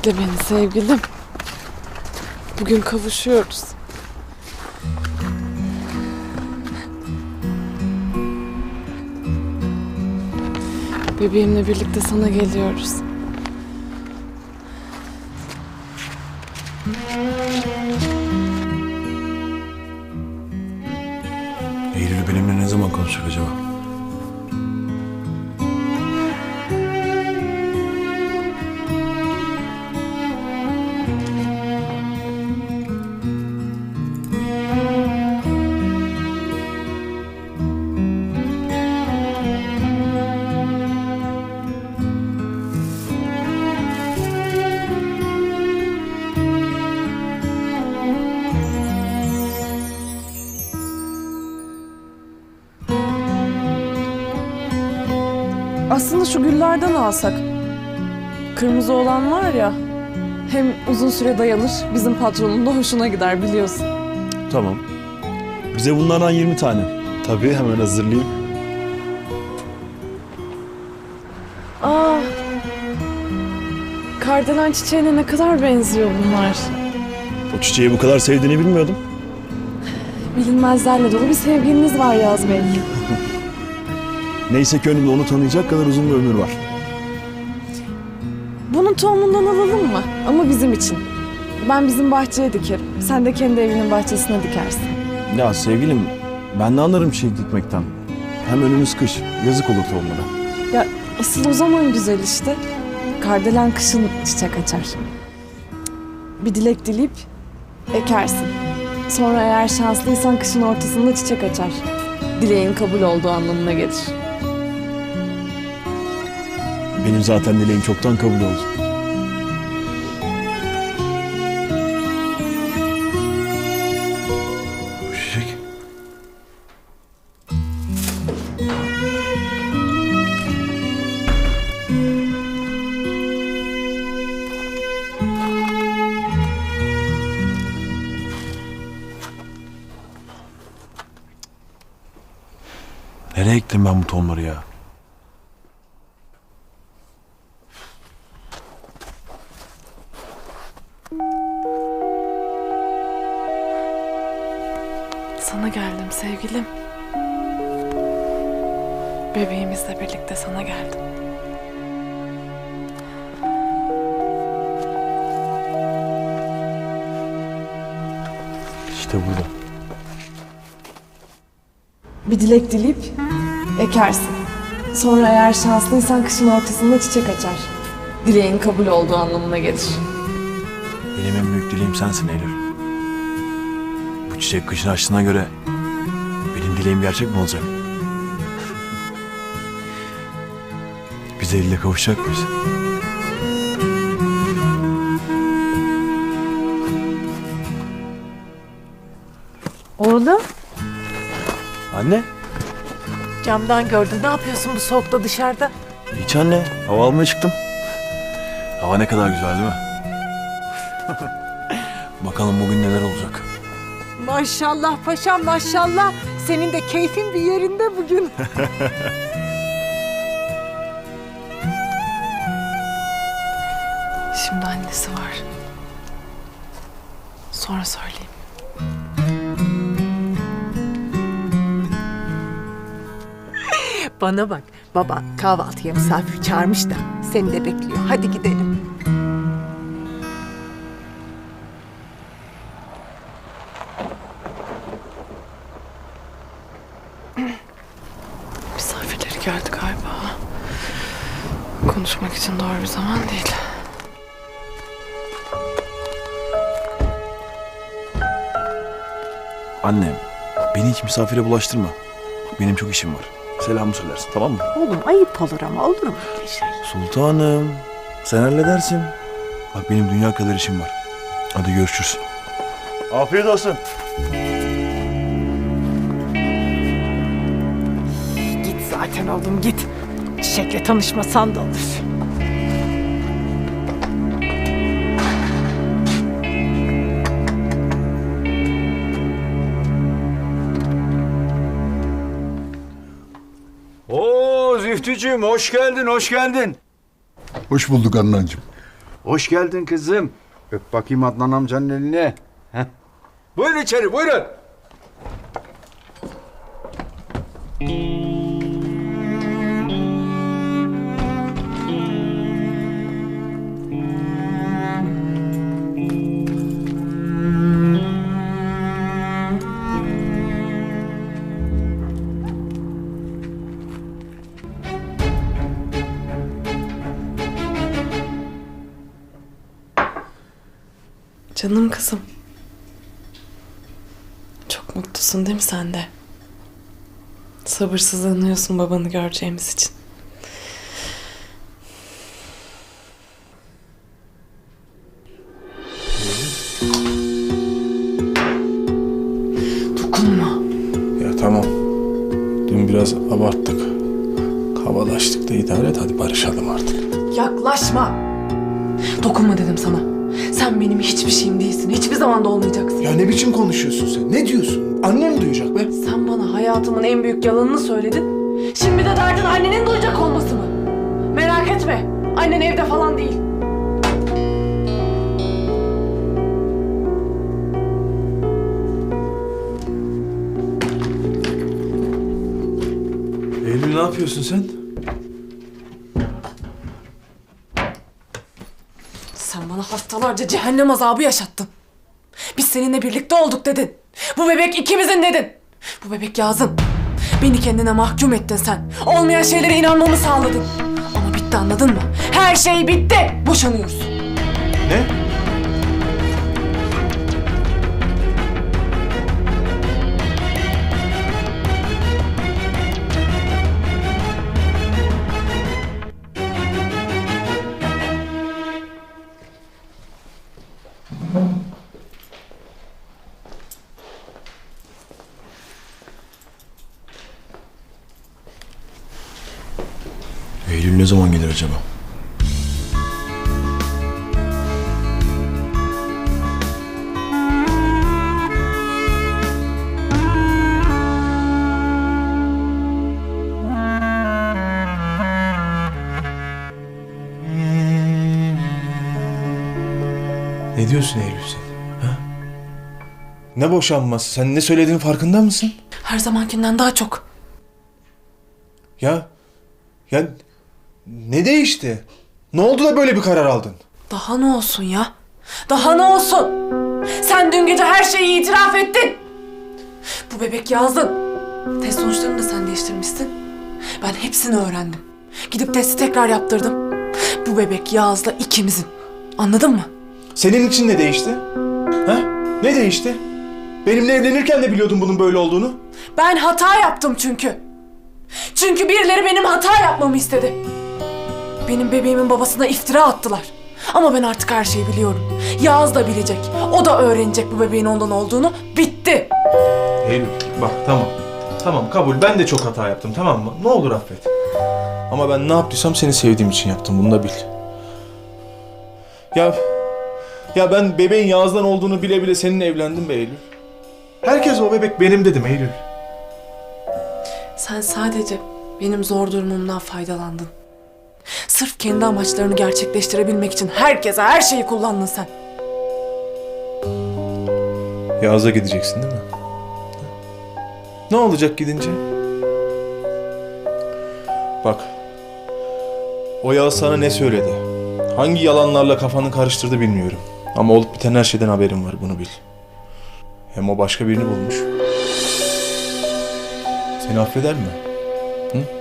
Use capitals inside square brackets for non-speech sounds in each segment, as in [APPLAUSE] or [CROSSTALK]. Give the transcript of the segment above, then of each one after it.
Bekle beni sevgilim. Bugün kavuşuyoruz. Bebeğimle birlikte sana geliyoruz. Aslında şu güllerden alsak. Kırmızı olan var ya. Hem uzun süre dayanır, bizim patronun da hoşuna gider biliyorsun. Tamam. Bize bunlardan 20 tane. Tabii hemen hazırlayayım. Aa, kardelen çiçeğine ne kadar benziyor bunlar. O çiçeği bu kadar sevdiğini bilmiyordum. Bilinmezlerle dolu bir sevgiliniz var Yaz Bey. [LAUGHS] Neyse ki önümde onu tanıyacak kadar uzun bir ömür var. Bunun tohumundan alalım mı? Ama bizim için. Ben bizim bahçeye dikerim. Sen de kendi evinin bahçesine dikersin. Ya sevgilim ben de anlarım çiçek dikmekten. Hem önümüz kış. Yazık olur tohumlara. Ya asıl o zaman güzel işte. Kardelen kışın çiçek açar. Bir dilek dileyip ekersin. Sonra eğer şanslıysan kışın ortasında çiçek açar. Dileğin kabul olduğu anlamına gelir. Benim zaten dileğim çoktan kabul oldu. Çiçek. Nereye ektim ben bu tohumları ya? İşte burada. Bir dilek dileyip ekersin. Sonra eğer şanslıysan kışın ortasında çiçek açar. Dileğin kabul olduğu anlamına gelir. Benim en büyük dileğim sensin Eylül. Bu çiçek kışın açtığına göre benim dileğim gerçek mi olacak? Biz Eylül'le kavuşacak mıyız? Anne. camdan gördüm. Ne yapıyorsun bu soğukta dışarıda? Hiç anne. Hava almaya çıktım. Hava ne kadar güzel değil mi? [LAUGHS] Bakalım bugün neler olacak. Maşallah paşam maşallah. Senin de keyfin bir yerinde bugün. [LAUGHS] Şimdi annesi var. Sonra söyleyeyim. Bana bak baba kahvaltıya misafir çağırmış da seni de bekliyor. Hadi gidelim. [CLEARS THROAT] Misafirleri geldi galiba. Konuşmak için doğru bir zaman değil. Annem, beni hiç misafire bulaştırma. Bak benim çok işim var. Selamı söylersin tamam mı? Oğlum ayıp olur ama olur mu öyle şey? Sultanım, sen halledersin. Bak benim dünya kadar işim var. Hadi görüşürüz. Afiyet olsun. Git zaten oğlum git. Çiçekle tanışmasan da olur. Oo Zühtücüğüm hoş geldin, hoş geldin. Hoş bulduk Adnancığım. Hoş geldin kızım. Öp bakayım Adnan amcanın eline. Heh. Buyurun içeri buyurun. Canım kızım. Çok mutlusun değil mi sen de? Sabırsızlanıyorsun babanı göreceğimiz için. Dokunma. Ya tamam. Dün biraz abarttık. Kavalaştık da idare et hadi barışalım artık. Yaklaşma. Dokunma dedim sana. Sen benim hiçbir şeyim değilsin. Hiçbir zaman da olmayacaksın. Ya ne biçim konuşuyorsun sen? Ne diyorsun? Annem duyacak be. Sen bana hayatımın en büyük yalanını söyledin. Şimdi de derdin annenin duyacak olması mı? Merak etme. Annen evde falan değil. Eylül ne yapıyorsun sen? Sen bana haftalarca cehennem azabı yaşattın. Biz seninle birlikte olduk dedin. Bu bebek ikimizin dedin. Bu bebek Yazın. Beni kendine mahkum ettin sen. Olmayan şeylere inanmamı sağladın. Ama bitti anladın mı? Her şey bitti. Boşanıyoruz. Ne? Eylül ne zaman gelir acaba? Ne diyorsun Eylül sen? Ha? Ne boşanması? Sen ne söylediğinin farkında mısın? Her zamankinden daha çok. Ya, ya ne değişti? Ne oldu da böyle bir karar aldın? Daha ne olsun ya? Daha ne olsun? Sen dün gece her şeyi itiraf ettin. Bu bebek Yazın. Test sonuçlarını da sen değiştirmişsin. Ben hepsini öğrendim. Gidip testi tekrar yaptırdım. Bu bebek Yağız'la ikimizin. Anladın mı? Senin için ne değişti? Ha? Ne değişti? Benimle evlenirken de biliyordun bunun böyle olduğunu. Ben hata yaptım çünkü. Çünkü birileri benim hata yapmamı istedi. Benim bebeğimin babasına iftira attılar. Ama ben artık her şeyi biliyorum. Yağız da bilecek. O da öğrenecek bu bebeğin ondan olduğunu. Bitti. Eylül bak tamam. Tamam kabul ben de çok hata yaptım tamam mı? Ne olur affet. Ama ben ne yaptıysam seni sevdiğim için yaptım bunu da bil. Ya ya ben bebeğin Yağız'dan olduğunu bile bile seninle evlendim be Eylül. Herkes o bebek benim dedim Eylül. Sen sadece benim zor durumumdan faydalandın. Sırf kendi amaçlarını gerçekleştirebilmek için herkese her şeyi kullandın sen. Yağız'a gideceksin değil mi? Ne olacak gidince? Bak. O Yağız sana ne söyledi? Hangi yalanlarla kafanı karıştırdı bilmiyorum. Ama olup biten her şeyden haberim var bunu bil. Hem o başka birini bulmuş. Seni affeder mi? Hı?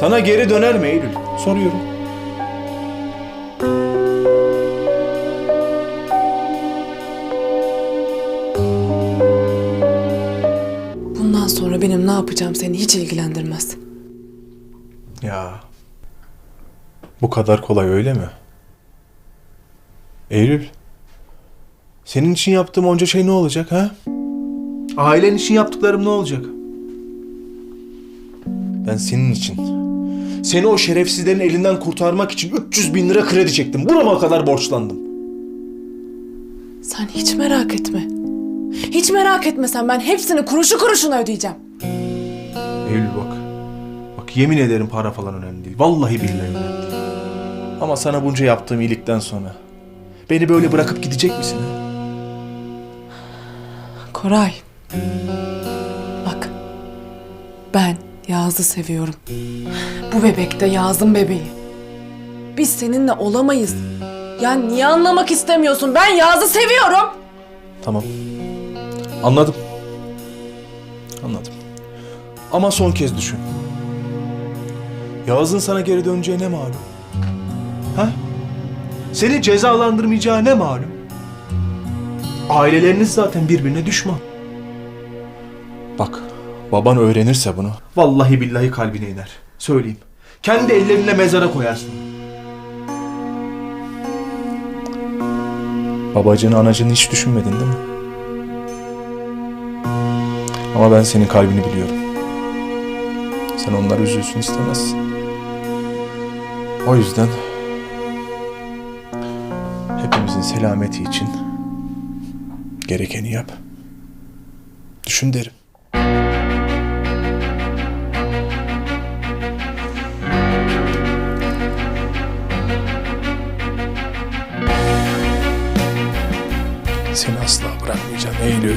Sana geri döner mi Eylül? Soruyorum. Bundan sonra benim ne yapacağım seni hiç ilgilendirmez. Ya. Bu kadar kolay öyle mi? Eylül. Senin için yaptığım onca şey ne olacak ha? Ailen için yaptıklarım ne olacak? Ben senin için, seni o şerefsizlerin elinden kurtarmak için 300 bin lira kredi çektim. Burama kadar borçlandım. Sen hiç merak etme. Hiç merak etme sen ben hepsini kuruşu kuruşuna ödeyeceğim. Eylül bak. Bak yemin ederim para falan önemli değil. Vallahi billahi önemli değil. Ama sana bunca yaptığım iyilikten sonra beni böyle bırakıp gidecek misin? ha? Koray. Bak. Ben Yağız'ı seviyorum. Bu bebek de Yağız'ın bebeği. Biz seninle olamayız. Ya niye anlamak istemiyorsun? Ben Yağız'ı seviyorum. Tamam. Anladım. Anladım. Ama son kez düşün. Yağız'ın sana geri döneceği ne malum? Ha? Seni cezalandırmayacağı ne malum? Aileleriniz zaten birbirine düşman. Bak, baban öğrenirse bunu, vallahi billahi kalbine iner. Söyleyeyim. Kendi ellerinle mezara koyarsın. Babacını anacını hiç düşünmedin değil mi? Ama ben senin kalbini biliyorum. Sen onlar üzülsün istemezsin. O yüzden hepimizin selameti için gerekeni yap. Düşün derim. Seni asla bırakmayacağım Eylül.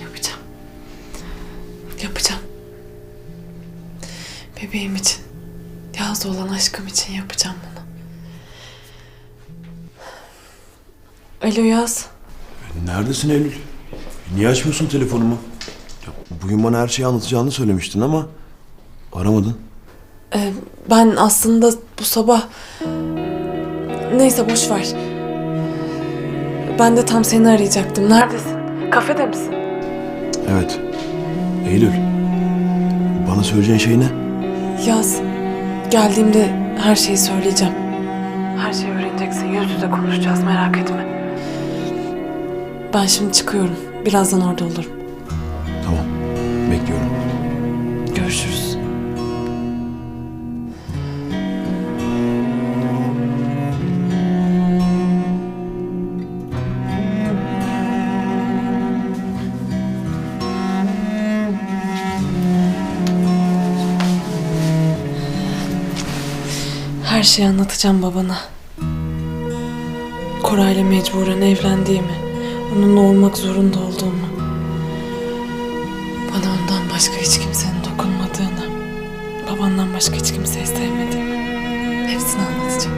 Yapacağım. Yapacağım. Bebeğim için. Yağız'la olan aşkım için yapacağım bunu. Alo Yağız. Neredesin Eylül? Niye açmıyorsun telefonumu? Ya, bugün bana her şeyi anlatacağını söylemiştin ama aramadın. Ee, ben aslında bu sabah... Neyse boş ver. Ben de tam seni arayacaktım. Neredesin? Kafede misin? Evet. Eylül. Bana söyleyeceğin şey ne? Yaz. Geldiğimde her şeyi söyleyeceğim. Her şeyi öğreneceksin. Yüz yüze konuşacağız merak etme. Ben şimdi çıkıyorum. Birazdan orada olurum. Tamam. Bekliyorum. Görüşürüz. Her şeyi anlatacağım babana. Koray'la mecburen evlendiğimi, onunla olmak zorunda olduğumu. Bana ondan başka hiç kimsenin dokunmadığını, babandan başka hiç kimseyi sevmediğimi hepsini anlatacağım.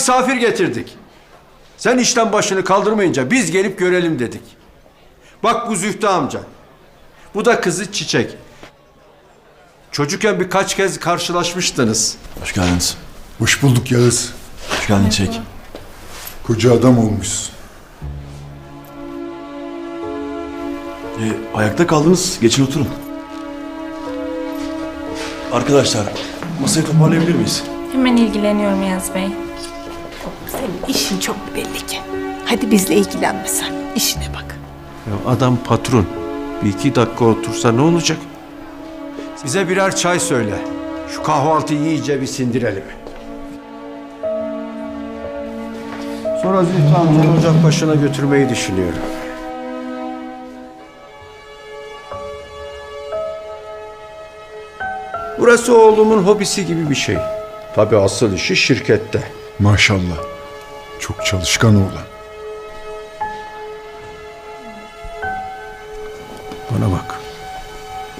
Sana misafir getirdik. Sen işten başını kaldırmayınca biz gelip görelim dedik. Bak bu Zühtü amca. Bu da kızı Çiçek. Çocukken birkaç kez karşılaşmıştınız. Hoş geldiniz. Hoş bulduk Yağız. Hoş geldin Çek. Koca adam olmuşsun. E, ayakta kaldınız. Geçin oturun. Arkadaşlar masayı toparlayabilir miyiz? Hemen ilgileniyorum Yaz Bey. Senin işin çok belli ki. Hadi bizle ilgilenme sen. İşine bak. Ya adam patron. Bir iki dakika otursa ne olacak? Bize birer çay söyle. Şu kahvaltıyı iyice bir sindirelim. Sonra Zühtü amcanı ocak başına götürmeyi düşünüyorum. Burası oğlumun hobisi gibi bir şey. Tabii asıl işi şirkette. Maşallah. Çok çalışkan oğlan. Bana bak.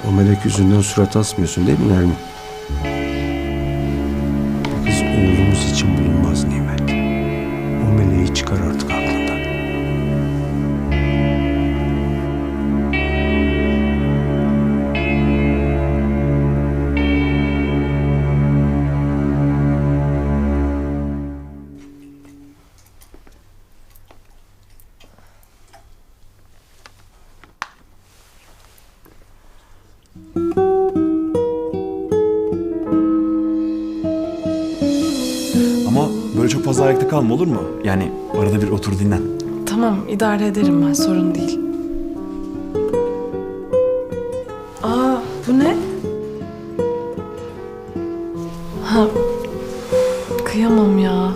O melek yüzünden surat asmıyorsun değil mi Nermin? Ama böyle çok fazla ayakta kalma olur mu? Yani arada bir otur dinlen. Tamam idare ederim ben sorun değil. Aa bu ne? Ha kıyamam ya.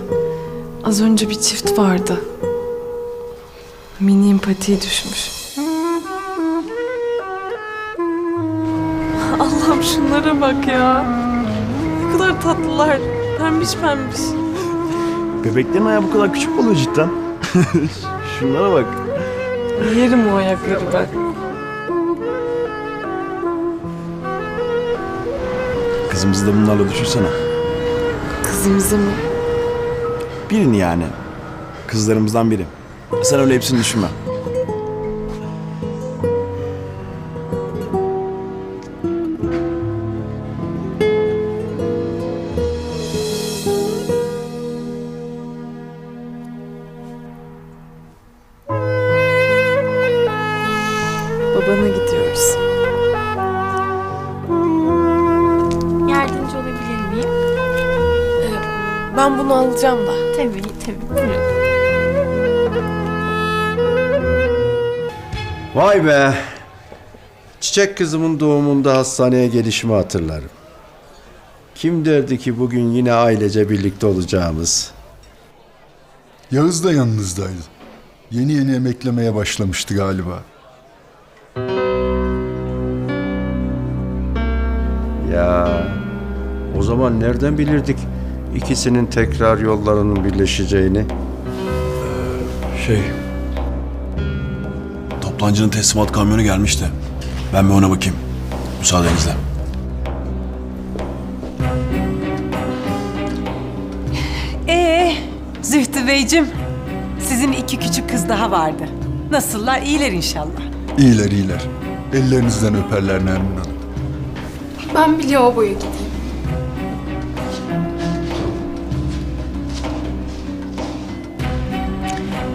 Az önce bir çift vardı. Mini empatiye düşmüş. Şunlara bak ya. Ne kadar tatlılar. Pembiş pembiş. Bebeklerin ayağı bu kadar küçük oluyor cidden? [LAUGHS] Şunlara bak. Yerim o ayakları ben. Kızımızı da bunlarla düşünsene. Kızımızı mı? Birini yani. Kızlarımızdan biri. Sen öyle hepsini düşünme. Vay be. Çiçek kızımın doğumunda hastaneye gelişimi hatırlarım. Kim derdi ki bugün yine ailece birlikte olacağımız? Yağız da yanınızdaydı. Yeni yeni emeklemeye başlamıştı galiba. Ya o zaman nereden bilirdik ikisinin tekrar yollarının birleşeceğini? Şey... Toplancının teslimat kamyonu gelmişti. Ben bir ona bakayım. Müsaadenizle. Ee, Zühtü Beyciğim, sizin iki küçük kız daha vardı. Nasıllar? İyiler inşallah. İyiler iyiler. Ellerinizden öperler Nermin Hanım. Ben bir lavaboya gideyim.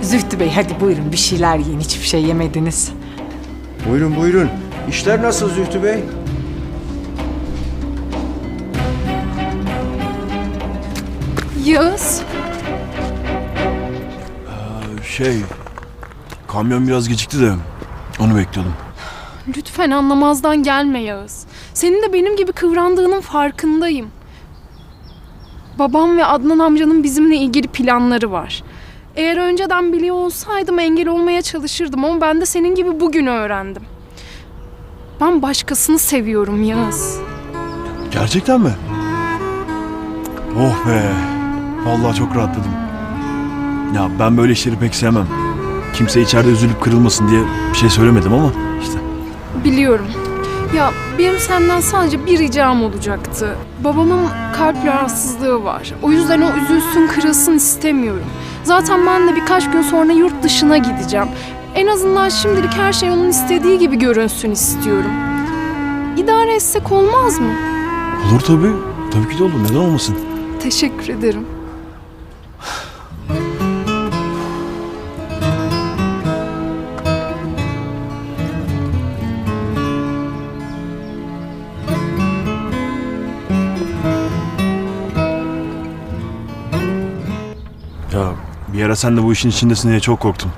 Zühtü Bey hadi buyurun bir şeyler yiyin. Hiçbir şey yemediniz. Buyurun buyurun. İşler nasıl Zühtü Bey? Yağız. Şey... Kamyon biraz gecikti de onu bekliyordum. Lütfen anlamazdan gelme Yağız. Senin de benim gibi kıvrandığının farkındayım. Babam ve Adnan amcanın bizimle ilgili planları var. Eğer önceden biliyor olsaydım engel olmaya çalışırdım ama ben de senin gibi bugün öğrendim. Ben başkasını seviyorum Yağız. Gerçekten mi? Oh be. Vallahi çok rahatladım. Ya ben böyle işleri pek sevmem. Kimse içeride üzülüp kırılmasın diye bir şey söylemedim ama işte. Biliyorum. Ya benim senden sadece bir ricam olacaktı. Babamın kalp rahatsızlığı var. O yüzden o üzülsün, kırılsın istemiyorum. Zaten ben de birkaç gün sonra yurt dışına gideceğim. En azından şimdilik her şey onun istediği gibi görünsün istiyorum. İdare etsek olmaz mı? Olur tabii. Tabii ki de olur. Neden olmasın? Teşekkür ederim. Ara sen de bu işin içindesin diye çok korktum.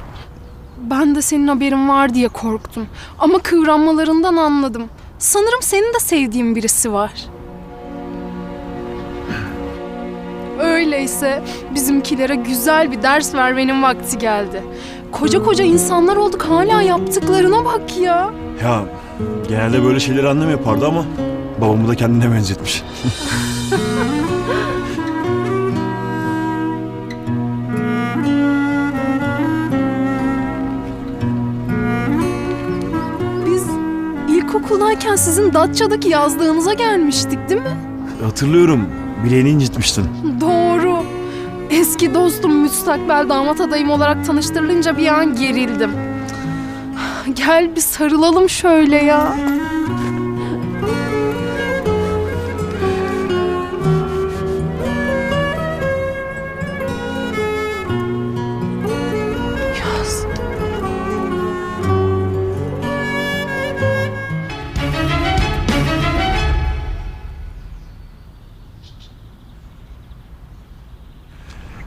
Ben de senin haberin var diye korktum. Ama kıvranmalarından anladım. Sanırım senin de sevdiğin birisi var. Öyleyse bizimkilere güzel bir ders vermenin vakti geldi. Koca koca insanlar olduk hala yaptıklarına bak ya. Ya genelde böyle şeyleri annem yapardı ama babamı da kendine benzetmiş. [LAUGHS] ilkokuldayken sizin Datça'daki yazlığınıza gelmiştik değil mi? Hatırlıyorum. Bileğini incitmiştin. Doğru. Eski dostum müstakbel damat adayım olarak tanıştırılınca bir an gerildim. Gel bir sarılalım şöyle ya.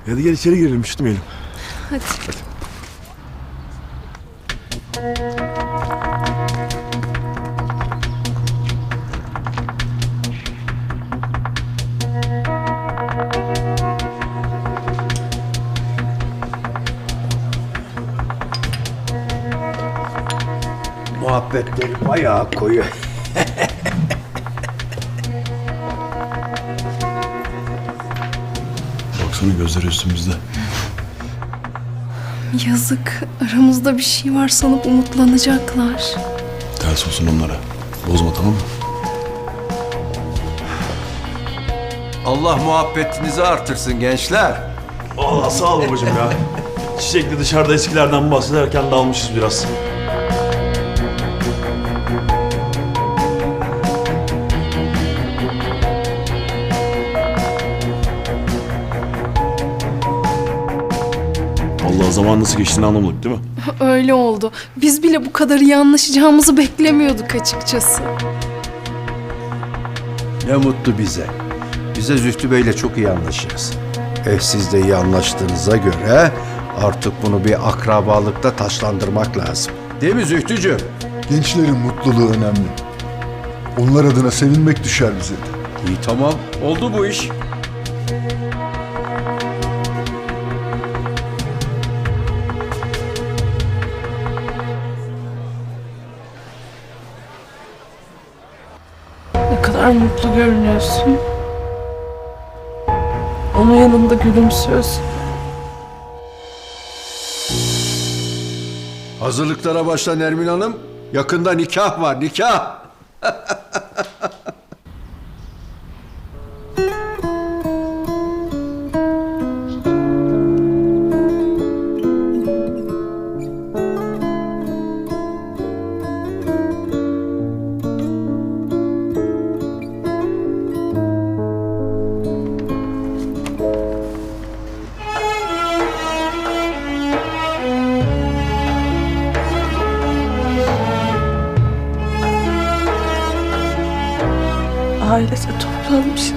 Hadi gel içeri girelim üşütmeyelim. Hadi. Muhabbetleri bayağı koyu. Baksana gözleri üstümüzde. Yazık. Aramızda bir şey var sanıp umutlanacaklar. Ters olsun onlara. Bozma tamam mı? Allah muhabbetinizi artırsın gençler. Allah sağ ol babacığım ya. Çiçekli dışarıda eskilerden bahsederken dalmışız biraz. Zaman nasıl geçtiğini anlamadık değil mi? [LAUGHS] Öyle oldu. Biz bile bu kadar iyi anlaşacağımızı beklemiyorduk açıkçası. Ne mutlu bize. Bize Zühtü Bey'le çok iyi anlaşırız. Eh siz de iyi anlaştığınıza göre artık bunu bir akrabalıkta taşlandırmak lazım. Değil mi Zühtücüğüm? Gençlerin mutluluğu önemli. Onlar adına sevinmek düşer bize de. İyi tamam. Oldu bu iş. Kadar mutlu görünüyorsun. Onun yanında gülümsüyorsun. Hazırlıklara başla Nermin Hanım. Yakında nikah var, nikah. [LAUGHS] Ailece